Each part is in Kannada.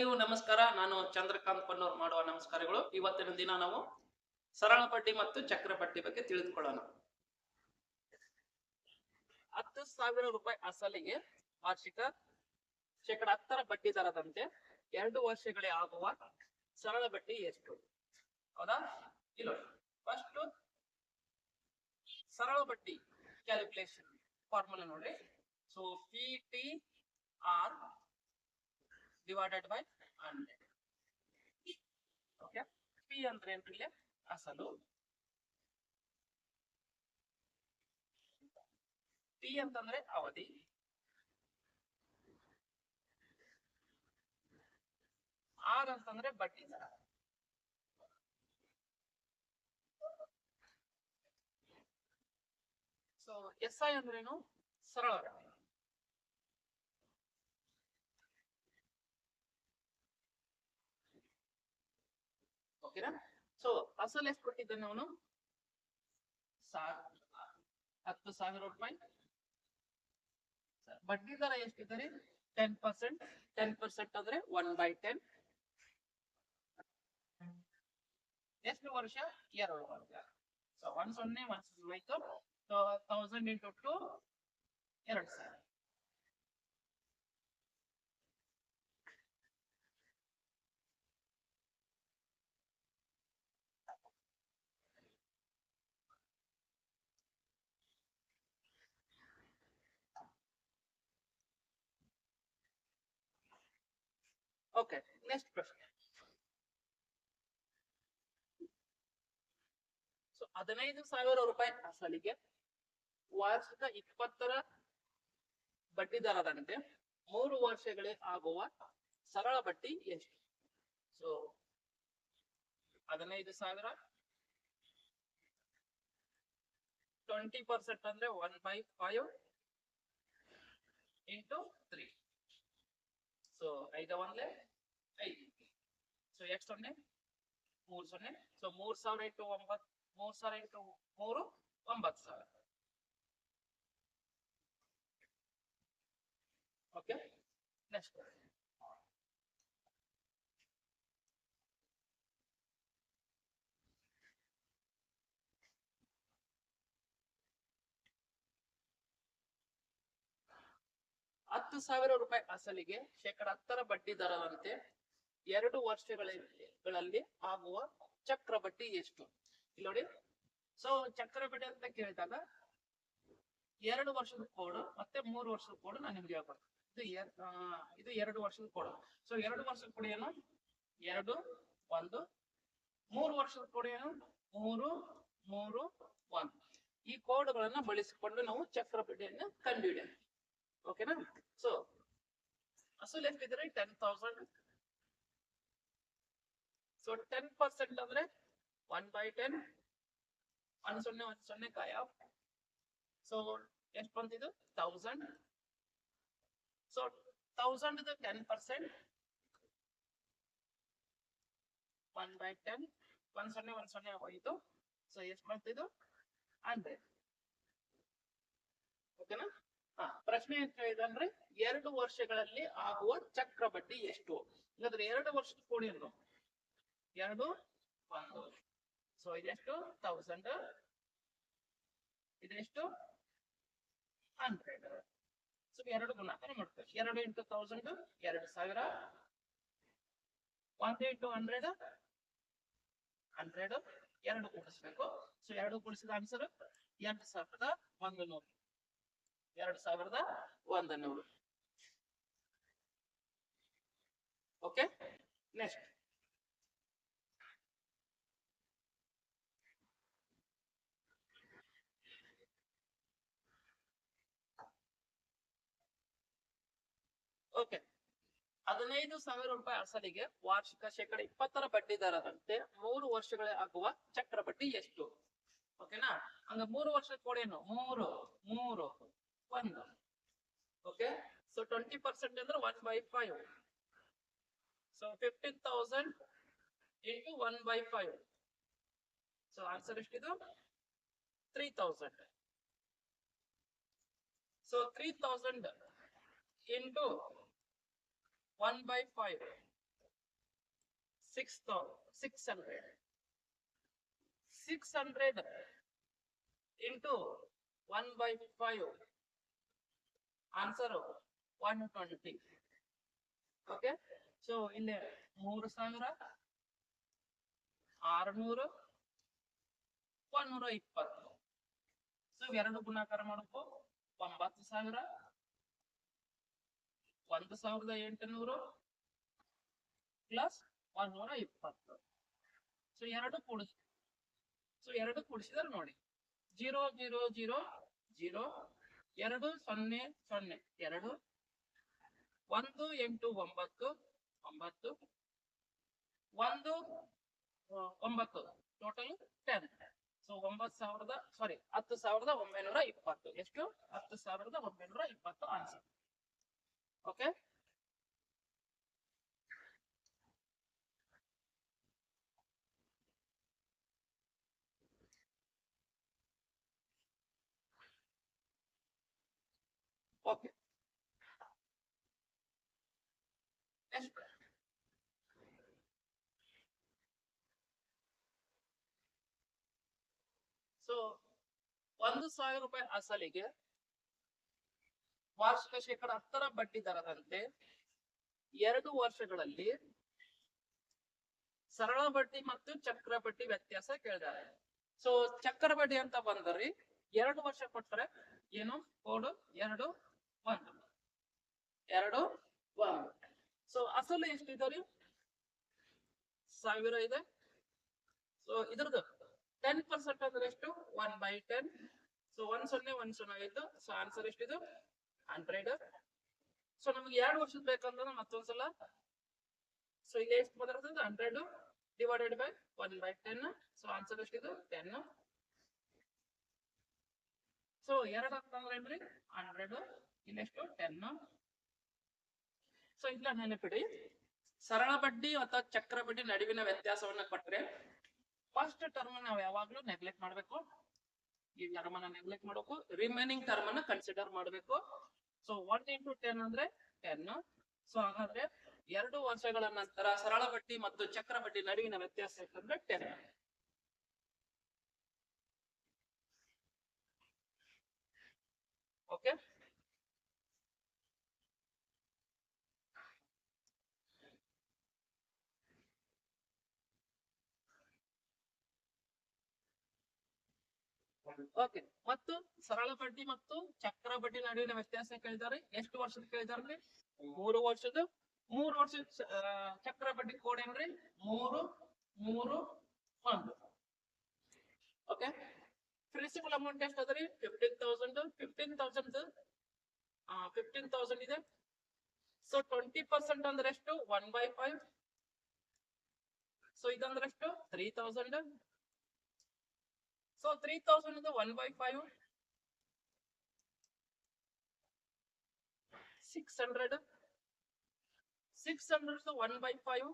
ನೀವು ನಮಸ್ಕಾರ, ನಾನು ಚಂದ್ರಕಾಂತ್ ಪನ್ನೂರ್ ಮಾಡುವ ನಮಸ್ಕಾರಗಳು. ಇವತ್ತಿನ ದಿನ ನಾವು ಸರಳ ಬಡ್ಡಿ ಮತ್ತು ಚಕ್ರ ಪಟ್ಟಿ ಬಗ್ಗೆ ತಿಳಿದುಕೊಳ್ಳೋಣ. ಹತ್ತು ಸಾವಿರ ರೂಪಾಯಿ ಅಸಲಿಗೆ ವಾರ್ಷಿಕ ಶೇಕಡ ಹತ್ತರ ಬಡ್ಡಿ ದರದಂತೆ ಎರಡು ವರ್ಷಗಳೇ ಆಗುವ ಸರಳ ಬಡ್ಡಿ ಎಷ್ಟು? ಹೌದಾ? ಇಲ್ಲ. ಫಸ್ಟ್ ಸರಳ ಬಡ್ಡಿ ಕ್ಯಾಲ್ಕುಲೇಷನ್ ಫಾರ್ಮುಲಾ ನೋಡ್ರಿ so P T R divided by hundred okay P ಅಂದ್ರೆ ಏನ್ರಿ ಅಸಲು. ಪಿ ಅಂತಂದ್ರೆ ಅವಧಿ. ಆರ್ ಅಂತಂದ್ರೆ ಬಡ್ಡಿ ದರ. ಸೊ ಎಸ್ ಐ ಅಂದ್ರೇನು? ಸರಳ. ಓಕೆನಾ? ಸೊ ಅಸಲ್ ಎಷ್ಟು ಕೊಟ್ಟಿದ್ದಾನೆ ಅವನು ಹತ್ತು ಸಾವಿರ ರೂಪಾಯಿ. ಬಡ್ಡಿ ದರ ಎಷ್ಟಿದ್ದಾರೆ ಟೆನ್ ಪರ್ಸೆಂಟ್ ಟೆನ್ ಪರ್ಸೆಂಟ್ ಅಂದ್ರೆ ಒನ್ ಬೈ ಟೆನ್ ಎಷ್ಟು ವರ್ಷ? ಎರಡು ವರ್ಷ. ಸೊ ಒನ್ ಸೊನ್ನೆ one so thousand into two ಎರಡು ಸಾವಿರ. ನೆಕ್ಸ್ಟ್ ಪ್ರಶ್ನೆ ಸೊ ಹದಿನೈದು ಸಾವಿರ ರೂಪಾಯಿ ಅಸಲಿಗೆ ವಾರ್ಷಿಕ ಇಪ್ಪತ್ತರ ಬಡ್ಡಿ ದರದಂತೆ ಮೂರು ವರ್ಷಗಳೇ ಆಗುವ ಸರಳ ಬಡ್ಡಿ ಎಷ್ಟು? ಸೊ ಹದಿನೈದು ಸಾವಿರ ಟ್ವೆಂಟಿ ಪರ್ಸೆಂಟ್ ಅಂದ್ರೆ one by five into three so ಐದ ಒಂದ್ಲೆ ಸೊ ಎಷ್ಟು ಸೊನ್ನೆ? ಮೂರು ಸೊನ್ನೆ? ಸೊ ಮೂರ್ ಸಾವಿರ ಇಂಟು ಒಂಬತ್, ಮೂರ್ ಸಾವಿರ ಇಂಟು ಮೂರು ಒಂಬತ್ತು ಸಾವಿರ. ಓಕೆ ನೆಕ್ಸ್ಟ್ ಹತ್ತು ಸಾವಿರ ರೂಪಾಯಿ ಅಸಲಿಗೆ ಶೇಕಡ ಹತ್ತರ ಬಡ್ಡಿ ದರದಂತೆ ಎರಡು ವರ್ಷಗಳಲ್ಲಿ ಆಗುವ ಚಕ್ರ ಎಷ್ಟು? ಇಲ್ಲಿ ನೋಡಿ. ಸೊ ಚಕ್ರ ಅಂತ ಕೇಳಿದಾಗ ಎರಡು ವರ್ಷದ ಕೋಡ್ ಮತ್ತೆ ಮೂರು ವರ್ಷದ ಕೋಡ್ ನಾನು ನಿಮ್ಗೆ ಹೇಳ್ಕೊಡ್ತೀನಿ. ಇದು ಇದು ಎರಡು ವರ್ಷದ ಕೋಡ್ ಸೊ ಎರಡು ವರ್ಷದ ಕೋಡ್ ಏನು? ಎರಡು, ಒಂದು, ಮೂರು ವರ್ಷದ ಕೋಡ್ ಏನು? ಮೂರು ಮೂರು, ಒಂದು. ಈ ಕೋಡ್ಗಳನ್ನ ಬಳಸಿಕೊಂಡು ನಾವು ಚಕ್ರ ಬಡ್ಡಿಯನ್ನು ಕಂಡುಹಿಡಿಯೋಣ ಓಕೆನಾ ಸೊ ಅಸಲು ಎಷ್ಟಿದ್ರೆ ten thousand so ten percent ಅಂದ್ರೆ ಒನ್ ಬೈ ಟೆನ್ ಒನ್ ಸೊನ್ನೆ ಒಂದ್ ಸೊನ್ನೆ ಕಾಯ. ಸೊ ಎಷ್ಟು ಬಂದಿದ್ದು? Thousand so thousand ten percent one by ten one ಸೊನ್ನೆ ಒಂದ್ ಸೊನ್ನೆ ಹೋಯ್ತು ಸೊ ಎಷ್ಟ್ ಬಂತಿದ್ದು ಹಂಡ್ರೆಡ್. ಓಕೆನಾ ಪ್ರಶ್ನೆ ಅಂತ ಅಂದ್ರೆ ಎರಡು ವರ್ಷಗಳಲ್ಲಿ ಆಗುವ ಚಕ್ರ ಬಡ್ಡಿ ಎಷ್ಟು? ಇಲ್ಲದ್ರೆ ಎರಡು ವರ್ಷದ ಕೋಡಿ ಏನು? ಎರಡು ಒಂದು ಸೊ ಇದೆಷ್ಟು ತೌಸಂಡ್ ಇದೆಷ್ಟು ಹಂಡ್ರೆಡ್ ಸೊ ಎರಡು ಗುಣಾಕಾರ ಮಾಡ್ತೇವೆ ಎರಡು ಇಂಟು ತೌಸಂಡ್ ಎರಡು ಸಾವಿರ ಒಂದು ಇಂಟು ಹಂಡ್ರೆಡ್ ಹಂಡ್ರೆಡ್ ಎರಡು ಕೂಡಿಸ್ಬೇಕು ಸೊ ಎರಡು ಕೂಡಿಸಿದ ಆನ್ಸರ್ ಎರಡು ಸಾವಿರದ ಒಂದು ನೂರು ಎರಡು ಸಾವಿರದ ಒಂದು ನೂರು ಓಕೆ ನೆಕ್ಸ್ಟ್ ಓಕೆ ಹದಿನೈದು ಸಾವಿರ ರೂಪಾಯಿ ಅಸಲಿಗೆ ವಾರ್ಷಿಕ ಶೇಕಡ ಇಪ್ಪತ್ತರ ಬಡ್ಡಿ ದರದಂತೆ ಮೂರು ವರ್ಷಗಳೇ ಆಗುವ ಚಕ್ರ ಬಡ್ಡಿ ಎಷ್ಟು? ಓಕೆನಾ ಹಂಗ ಮೂರು ವರ್ಷ ಕೊಡೇನು ಮೂರು ಮೂರು, ಒಂದು. ಓಕೆ ಸೊ ಟ್ವೆಂಟಿ ಪರ್ಸೆಂಟ್ ಅಂದ್ರೆ one by five so fifteen thousand into one by five so answer ಎಷ್ಟಿದು? Three thousand so three thousand into one by five six six hundred six hundred into one by five answer one twenty okay so ಇಲ್ಲಿ ಮೂರು ಸಾವಿರ, ಆರುನೂರು ಒಂದೂರ ಇಪ್ಪತ್ತು. ಸೊ ಎರಡು ಗುಣಾಕಾರ ಮಾಡಬೇಕು ಒಂಬತ್ತು ಸಾವಿರ ಒಂದು ಸಾವಿರದ ಎಂಟುನೂರು ಪ್ಲಸ್ ಒಂದೂರ ಇಪ್ಪತ್ತು. ಸೊ ಎರಡು ಕೂಡಿಸ್. ಸೊ ಎರಡು ಕೂಡಿಸಿದ್ರೆ ನೋಡಿ. ಜೀರೋ ಜೀರೋ ಜೀರೋ ಜೀರೋ, ಎರಡು, ಸೊನ್ನೆ ಸೊನ್ನೆ. ಎರಡು, ಒಂದು, ಎಂಟು, ಒಂಬತ್ತು ಒಂಬತ್ತು, ಒಂದು ಒಂಬತ್ತು. ಟೋಟಲ್ ಟೆನ್ ಸೊ ಒಂಬತ್ತು ಸಾವಿರದ ಸಾರಿ ಹತ್ತು ಸಾವಿರದ ಒಂಬೈನೂರ ಇಪ್ಪತ್ತು. ಎಷ್ಟು? ಹತ್ತು ಸಾವಿರದ ಒಂಬೈನೂರ ಇಪ್ಪತ್ತು ಆನ್ಸರ್ ಓಕೆ ಓಕೆ ಎಷ್ಟು ಸೊ ಒಂದು ಸಾವಿರ ರೂಪಾಯಿ ಅಸಲಿಗೆ ವಾರ್ಷಿಕ ಶೇಕಡ ಹತ್ತರ ಬಡ್ಡಿ ದರದಂತೆ ಎರಡು ವರ್ಷಗಳಲ್ಲಿ ಸರಳ ಬಡ್ಡಿ ಮತ್ತು ಚಕ್ರ ಬಡ್ಡಿ ವ್ಯತ್ಯಾಸ ಕೇಳಿದ್ದಾರೆ. ಸೊ ಚಕ್ರ ಬಡ್ಡಿ ಅಂತ ಬಂದ್ರಿ ಎರಡು ವರ್ಷ ಕೊಟ್ರೆ ಏನು? ಕೋಡು ಎರಡು, ಒಂದು. ಎರಡು, ಒಂದು. ಸೊ ಅಸಲು ಎಷ್ಟಿದ್ರಿ ಸಾವಿರ ಇದೆ. ಸೊ ಇದ್ರದ್ದು ಟೆನ್ ಪರ್ಸೆಂಟ್ ಅಂದ್ರೆ ಎಷ್ಟು? ಒನ್ ಬೈ ಟೆನ್ ಸೊ ಒಂದ್ ಸೊನ್ನೆ ಒಂದ್ ಸೊನ್ನೆ ಆಯ್ತು ಸೊ ಆನ್ಸರ್ ಎಷ್ಟಿದು? ಹಂಡ್ರೆಡ್ ಸೊ ನಮಗೆ ಎರಡು ವರ್ಷದ ಬೇಕಂದ್ರೆ ಮತ್ತೊಂದ್ಸಲ. ಸೊ ಇಲ್ಲಿ ಎಷ್ಟು ಬರ್ತದೆ hundred divided by one by ten so answer ಎಷ್ಟಿದು? Ten so ಎರಡು ಅಂತಂದ್ರೆ ಏನ್ರಿ? ಹಂಡ್ರೆಡ್ ಇಲ್ಲೆಷ್ಟು ಟೆನ್ ಸೊ ಇಲ್ಲ ನೆನಪಿಡಿ. ಸರಳ ಬಡ್ಡಿ ಅಥವಾ ಚಕ್ರ ಬಡ್ಡಿ ನಡುವಿನ ವ್ಯತ್ಯಾಸವನ್ನ ಕೊಟ್ರೆ ಫಸ್ಟ್ ಟರ್ಮ್ ನಾವು ಯಾವಾಗ್ಲೂ ನೆಗ್ಲೆಕ್ಟ್ ಮಾಡ್ಬೇಕು. ಈ ಟರ್ಮ್ ನೆಗ್ಲೆಕ್ಟ್ ಮಾಡಬೇಕು. ರಿಮೈನಿಂಗ್ ಟರ್ಮ್ ಅನ್ನ ಕನ್ಸಿಡರ್ ಮಾಡಬೇಕು. ಸೊ ಒನ್ ಇಂಟು ಟೆನ್ ಅಂದ್ರೆ ಟೆನ್ ಸೊ ಹಾಗಾದ್ರೆ ಎರಡು ವರ್ಷಗಳ ನಂತರ ಸರಳ ಬಡ್ಡಿ ಮತ್ತು ಚಕ್ರ ಬಡ್ಡಿ ನಡುವಿನ ವ್ಯತ್ಯಾಸ ಎಷ್ಟಂದ್ರೆ ಟೆನ್ ಓಕೆ ಓಕೆ ಮತ್ತು ಸರಳ ಬಡ್ಡಿ ಮತ್ತು ಚಕ್ರ ಬಡ್ಡಿ ನಡುವಿನ ವ್ಯತ್ಯಾಸ ಕೇಳಿದ್ದಾರೆ? ಎಷ್ಟು ವರ್ಷದ ಕೇಳಿದಾರೆ ಮೂರು ವರ್ಷದ ಮೂರು ವರ್ಷದ ಚಕ್ರ ಬಡ್ಡಿ ಕೋಡ್ ಏನ್ರಿ? ಮೂರು ಮೂರು, ಒಂದು. ಓಕೆ ಪ್ರಿನ್ಸಿಪಲ್ ಅಮೌಂಟ್ ಎಷ್ಟು ಅದ್ರಿ fifteen thousand fifteen thousand fifteen thousand ಇದೆ. ಸೊ ಟ್ವೆಂಟಿ ಪರ್ಸೆಂಟ್ ಅಂದ್ರೆ ಎಷ್ಟು? ಒನ್ ಬೈ ಫೈವ್ ಸೊ ಇದಂದ್ರೆ ಎಷ್ಟು? Three thousand so three thousand ಇದು one by five six hundred six hundred one by five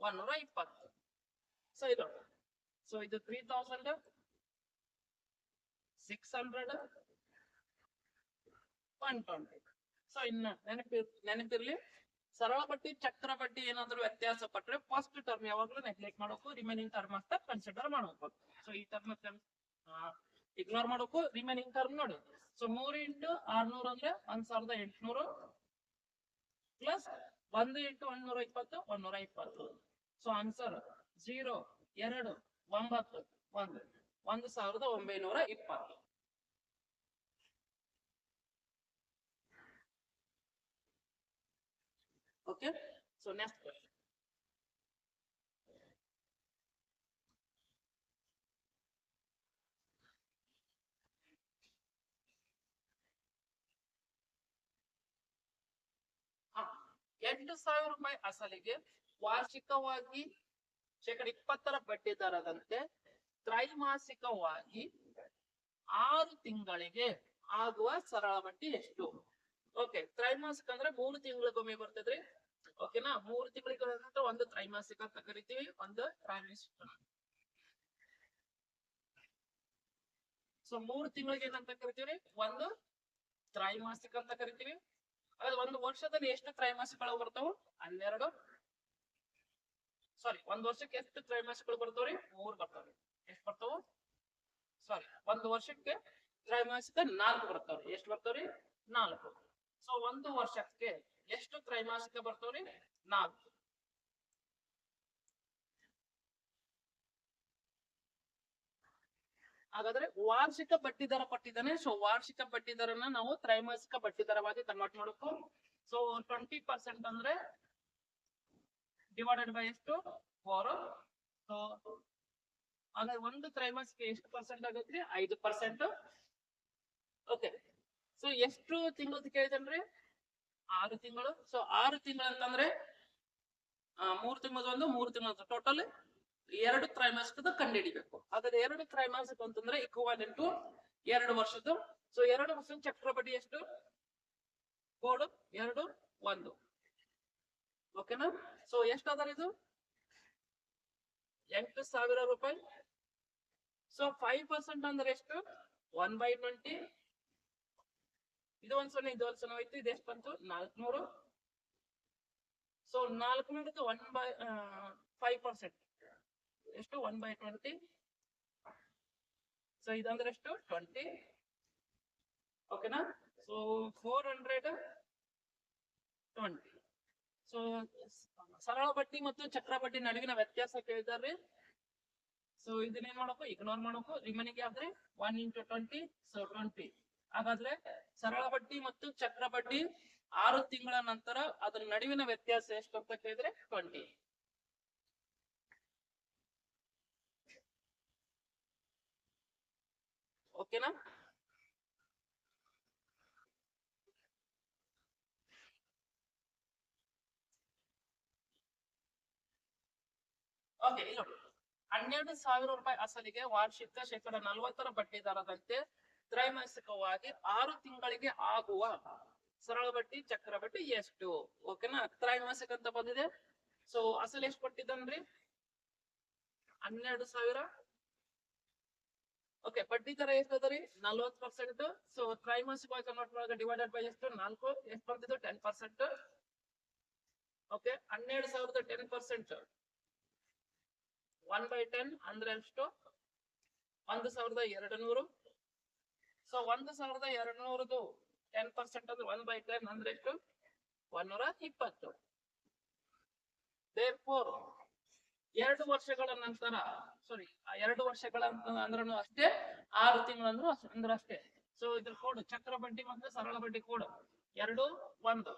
ಒನ್ನೂರ ಇಪ್ಪತ್ತು ಸೊ ಇದು ಸೊ ಇದು three thousand six hundred one twenty so ಇನ್ನು ನೆನಪಿ ನೆನಪಿರ್ಲಿ ಸರಳ ಬಡ್ಡಿ ಚಕ್ರ ಬಡ್ಡಿ ಏನಾದ್ರು ವ್ಯತ್ಯಾಸ ಪಟ್ರೆ ಫಸ್ಟ್ ಟರ್ಮ್ ಯಾವಾಗ್ಲೂ ನೆಗ್ಲೆಕ್ಟ್ ಮಾಡಬೇಕು ರಿಮೈನಿಂಗ್ ಟರ್ಮ್ ಅಂತ ಕನ್ಸಿಡರ್ ಮಾಡಬೇಕು ಸೊ ಈ ಟರ್ಮ್ ಇಗ್ನೋರ್ ಮಾಡೋಕು ರಿಮೈನಿಂಗ್ ಟರ್ಮ್ ನೋಡಿ. ಸೊ ಮೂರು ಇಂಟು ಆರ್ನೂರು ಅಂದ್ರೆ ಒಂದ್ ಸಾವಿರದ ಎಂಟುನೂರು ಪ್ಲಸ್ ಒಂದು ಇಂಟು ಒಂದ್ನೂರ ಇಪ್ಪತ್ತು ಒಂದ್ನೂರ ಇಪ್ಪತ್ತು. ಸೊ ಆನ್ಸರ್ ಜೀರೋ ಎರಡು, ಒಂಬತ್ತು, ಒಂದು ಒಂದು ಸಾವಿರದ ಒಂಬೈನೂರ ಇಪ್ಪತ್ತು. Okay So next question. ಎಂಟು ಸಾವಿರ ರೂಪಾಯಿ ಅಸಲಿಗೆ ವಾರ್ಷಿಕವಾಗಿ ಶೇಕಡ ಇಪ್ಪತ್ತರ ಬಡ್ಡಿ ದರದಂತೆ ತ್ರೈಮಾಸಿಕವಾಗಿ ಆರು ತಿಂಗಳಿಗೆ ಆಗುವ ಸರಳ ಬಡ್ಡಿ ಎಷ್ಟು ಓಕೆ ತ್ರೈಮಾಸಿಕ ಅಂದ್ರೆ ಮೂರು ತಿಂಗಳಿಗೊಮ್ಮೆ ಬರ್ತದ್ರಿ ಓಕೆನಾ? ಮೂರು ತಿಂಗಳಿಗೆ ನಂತರ ಒಂದು ತ್ರೈಮಾಸಿಕ ಅಂತ ಕರಿತೀವಿ, ಒಂದು ತ್ರೈಮಾಸಿಕ ಸೊ ಮೂರು ತಿಂಗಳಿಗೆ ಏನಂತ ಕರಿತೀವಿ? ಒಂದು ತ್ರೈಮಾಸಿಕ ಅಂತ ಕರಿತೀವಿ. ಹಾಗಾದ್ರೆ ಒಂದು ವರ್ಷದಲ್ಲಿ ಎಷ್ಟು ತ್ರೈಮಾಸಿಕಗಳು ಬರ್ತಾವು? ಹನ್ನೆರಡು. ಸಾರಿ ಒಂದ್ ವರ್ಷಕ್ಕೆ ಎಷ್ಟು ತ್ರೈಮಾಸಿಕಗಳು ಬರ್ತಾವ್ರಿ ಮೂರು ಬರ್ತಾವ್ರಿ ಎಷ್ಟು ಬರ್ತಾವು? ಸಾರಿ ಒಂದು ವರ್ಷಕ್ಕೆ ತ್ರೈಮಾಸಿಕ ನಾಲ್ಕು ಬರ್ತಾವ್ರಿ ಎಷ್ಟು ಬರ್ತಾವ್ರಿ ನಾಲ್ಕು. ಸೊ ಒಂದು ವರ್ಷಕ್ಕೆ ಎಷ್ಟು ತ್ರೈಮಾಸಿಕ ಬರ್ತಾವ್ರಿ? ನಾಲ್ಕು. ಹಾಗಾದ್ರೆ ವಾರ್ಷಿಕ ಬಡ್ಡಿ ದರ ಕೊಟ್ಟಿದ್ದಾನೆ. ಸೊ ವಾರ್ಷಿಕ ಬಡ್ಡಿ ದರನ ನಾವು ತ್ರೈಮಾಸಿಕ ಬಡ್ಡಿ ದರವಾಗಿ ಕನ್ವರ್ಟ್ ಮಾಡಬೇಕು ಸೊ ಟ್ವೆಂಟಿ ಪರ್ಸೆಂಟ್ ಅಂದ್ರೆ ಡಿವೈಡೆಡ್ ಬೈ ಎಷ್ಟು? ಫೋರ್ ಸೊ ಹಾಗಾದ್ರೆ ಒಂದು ತ್ರೈಮಾಸಿಕ ಎಷ್ಟು ಪರ್ಸೆಂಟ್ ಆಗತ್ರಿ? ಐದು ಪರ್ಸೆಂಟ್ ಓಕೆ ಸೊ ಎಷ್ಟು ತಿಂಗಳು ಕೇಳಿದನ್ರಿ ಆರು ತಿಂಗಳು. ಸೊ ಆರು ತಿಂಗಳು ಅಂತಂದ್ರೆ ಮೂರು ತಿಂಗಳು ಒಂದು, ಮೂರು ತಿಂಗಳು ಟೋಟಲ್ ಎರಡು ತ್ರೈಮಾಸಿಕದ ಕಂಡುಹಿಡಿಬೇಕು. ಹಾಗಾದ್ರೆ ಎರಡು ತ್ರೈಮಾಸಿಕ ಅಂತಂದ್ರೆ ಇಕ್ವಾಲೆಂಟ್ ಟು ಎರಡು ವರ್ಷದ್ದು. ಸೊ ಎರಡು ವರ್ಷದ ಚಕ್ರ ಬಡ್ಡಿ ಎಷ್ಟು? ಕೋಡು ಎರಡು, ಒಂದು. ಓಕೆನಾ ಸೊ ಎಷ್ಟು ಅದಾರ ಇದು? ಎಂಟು ಸಾವಿರ ರೂಪಾಯಿ. ಸೊ ಫೈವ್ ಪರ್ಸೆಂಟ್ ಅಂದ್ರೆ ಎಷ್ಟು? ಒನ್ ಬೈ ಟ್ವೆಂಟಿ ಇದು ಒಂದ್ ಸೊನ್ನೆ, ಇದು ಒಂದ್ ಸೊನ್ನೆ, ಹೋಯ್ತು, ಇದು ಎಷ್ಟು ಬಂತು? ನಾಲ್ಕುನೂರು. ಸೊ ನಾಲ್ಕುನೂರಕ್ಕೆ ಒನ್ ಬೈ ಫೈವ್ ಪರ್ಸೆಂಟ್ ಎಷ್ಟು? ಒನ್ ಬೈ ಟ್ವೆಂಟಿ ಸೊ ಇದಂದ್ರೆ ಎಷ್ಟು? ಟ್ವೆಂಟಿ ಓಕೆನಾ so four hundred twenty so ಸರಳ ಬಡ್ಡಿ ಮತ್ತು ಚಕ್ರ ಬಡ್ಡಿ ನಡುವಿನ ವ್ಯತ್ಯಾಸ ಕೇಳಿದಾರೆ ಸೊ ಇದನ್ನೇನ್ ಮಾಡಬೇಕು? ಇಗ್ನೋರ್ ಮಾಡಬೇಕು. ರಿಮನಿಗೆ ಆದ್ರೆ one into twenty so twenty ಹಾಗಾದ್ರೆ ಸರಳ ಬಡ್ಡಿ ಮತ್ತು ಚಕ್ರ ಬಡ್ಡಿ ಆರು ತಿಂಗಳ ನಂತರ ಅದರ ನಡುವಿನ ವ್ಯತ್ಯಾಸ ಎಷ್ಟು ಅಂತ ಕೇಳಿದ್ರೆ ಟ್ವೆಂಟಿ ಓಕೆನಾ ಓಕೆ ಹನ್ನೆರಡು ಸಾವಿರ ರೂಪಾಯಿ ಅಸಲಿಗೆ ವಾರ್ಷಿಕ ಶೇಕಡ ನಲವತ್ತರ ಬಡ್ಡಿ ದರದಂತೆ ತ್ರೈಮಾಸಿಕವಾಗಿ ಆರು ತಿಂಗಳಿಗೆ ಆಗುವ ಸರಳ ಬಡ್ಡಿ ಚಕ್ರ ಬಡ್ಡಿ ಎಷ್ಟು ಓಕೆನಾ ತ್ರೈಮಾಸಿಕ ಅಂತ ಬಂದಿದೆ. ಸೊ ಅಸಲು ಎಷ್ಟು ಕೊಟ್ಟಿದ್ದನ್ರಿ? ಹನ್ನೆರಡು ಸಾವಿರ? ಓಕೆ ಬಡ್ಡಿ ದರ ಎಷ್ಟು ಅದರಿ? ನಲ್ವತ್ತು ನಲ್ವತ್ ಪರ್ಸೆಂಟ್ ಸೊ ತ್ರೈಮಾಸಿಕವಾಗಿ ಕನ್ವರ್ಟ್ ಮಾಡಿದ್ರೆ ಡಿವೈಡೆಡ್ ಬೈ ಎಷ್ಟು? ನಾಲ್ಕು. ಎಷ್ಟು ಬರ್ತಿದ್ದು ಟೆನ್ ಪರ್ಸೆಂಟ್ ಓಕೆ ಹನ್ನೆರಡು ಸಾವಿರದ ten percent one by ten ಅಂದ್ರೆ ಎಷ್ಟು? ಒಂದು ಸಾವಿರದ ಎರಡು ನೂರು ಸೊ ಒಂದ್ ಸಾವಿರದ ಎರಡ್ನೂರದು ಟೆನ್ ಪರ್ಸೆಂಟ್ ಅಂದ್ರೆ ಒನ್ ಬೈ ಟೆನ್ ಅಂದ್ರೆ ಎಷ್ಟು? ಒಂದೂರ ಇಪ್ಪತ್ತು. ದೇರ್ಪೋರ್ ಎರಡು ವರ್ಷಗಳ ನಂತರ ಸಾರಿ ಎರಡು ವರ್ಷಗಳ ಅಂದ್ರೂ ಅಷ್ಟೇ, ಆರು ತಿಂಗಳು ಅಂದ್ರೂ ಅಷ್ಟೇ. ಸೊ ಇದ್ರ ಕೋಡ್ ಚಕ್ರ ಬಡ್ಡಿ ಮತ್ತು ಸರಳ ಬಡ್ಡಿ ಕೋಡ್ ಎರಡು, ಒಂದು.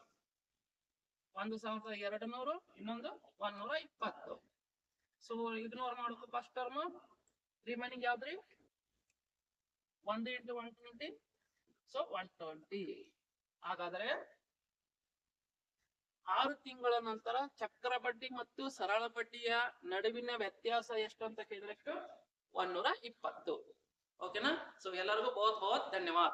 ಒಂದು ಸಾವಿರದ ಎರಡು ನೂರು ಇನ್ನೊಂದು ಒಂದೂರ ಇಪ್ಪತ್ತು. ಸೊ ಇಗ್ನೋರ್ ಮಾಡ್ಬೇಕು ಫಸ್ಟ್ ಟರ್ಮ್ ರಿಮೈನಿಂಗ್ ಯಾವ್ದ್ರಿ? ಒಂದು into one twenty so one twenty ಹಾಗಾದ್ರೆ ಆರು ತಿಂಗಳ ನಂತರ ಚಕ್ರ ಬಡ್ಡಿ ಮತ್ತು ಸರಳ ಬಡ್ಡಿಯ ನಡುವಿನ ವ್ಯತ್ಯಾಸ ಎಷ್ಟು ಅಂತ ಕೇಳಿದ್ರೆ ಒನ್ನೂರ ಇಪ್ಪತ್ತು. ಓಕೆನಾ ಸೊ ಎಲ್ಲರಿಗೂ ಬಹುತ್ ಬಹುತ್ ಧನ್ಯವಾದ.